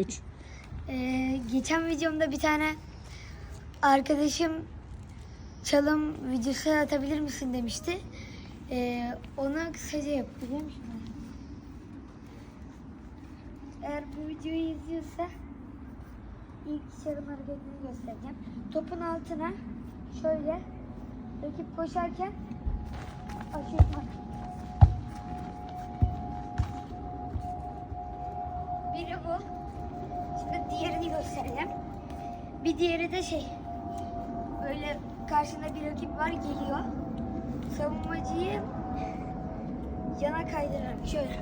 3. Ee, geçen videomda bir tane arkadaşım çalım videosu atabilir misin demişti. Ee, ona kısaca yapacağım şimdi. Eğer bu videoyu izliyorsa ilk çalım hareketini göstereceğim. Topun altına şöyle rakip koşarken aşırtmak. Bir diğeri de şey. Böyle karşında bir rakip var geliyor. Savunmacıyı yana kaydırarak şöyle.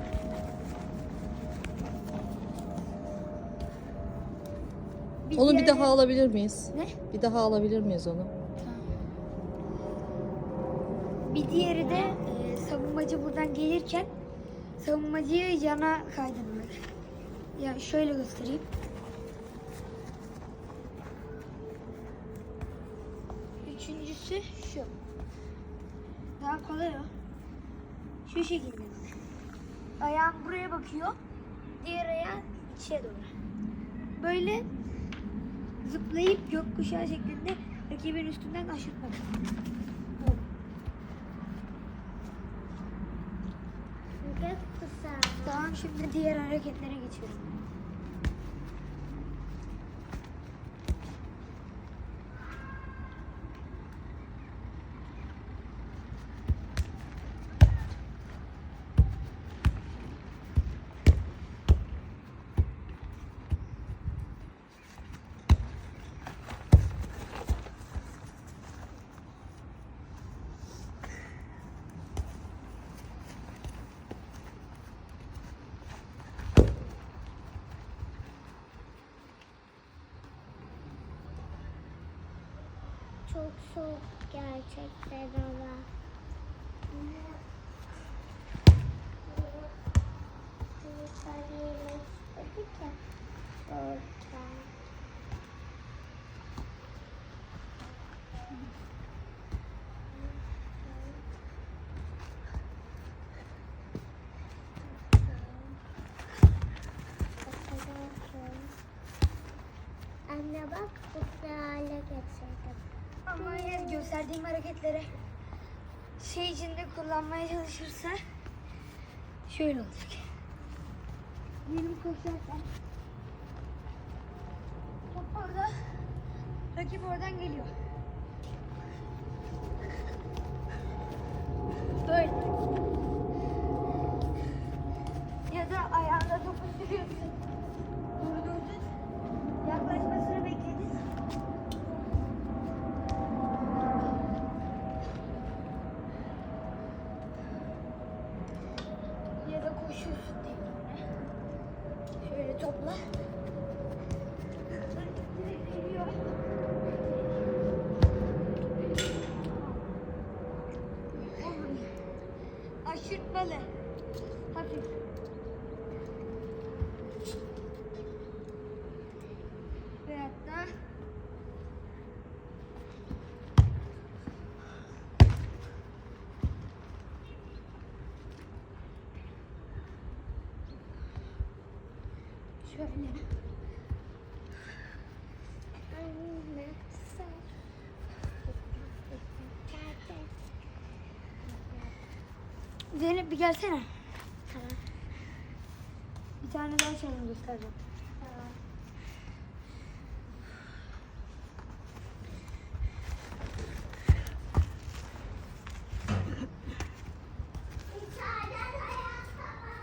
Onu bir daha alabilir miyiz? Ne? Bir daha alabilir miyiz onu? Bir diğeri de e, savunmacı buradan gelirken savunmacıyı yana kaydırmak. Ya şöyle göstereyim. Üçüncüsü şu. Daha kolay o. Şu şekilde. Ayağım buraya bakıyor. Diğer ayağım içe doğru. Böyle zıplayıp gökkuşağı şeklinde rakibin üstünden aşırtmak. Bu. Tamam şimdi diğer hareketlere geçiyorum. Çok soğuk gerçekten ama. Çocuklar yemek ya. Soğuktan. Anne bak bu hale getirdim. Ama eğer gösterdiğim hareketlere şey içinde kullanmaya çalışırsa şöyle olacak. Diyelim koşarken top orada rakip oradan geliyor. Diye. Şöyle topla. Aşırtmalı. Hafif. Şöyle. Anne. Zeynep bir gelsene. Tamam. Bir tane daha çalım göstereceğim.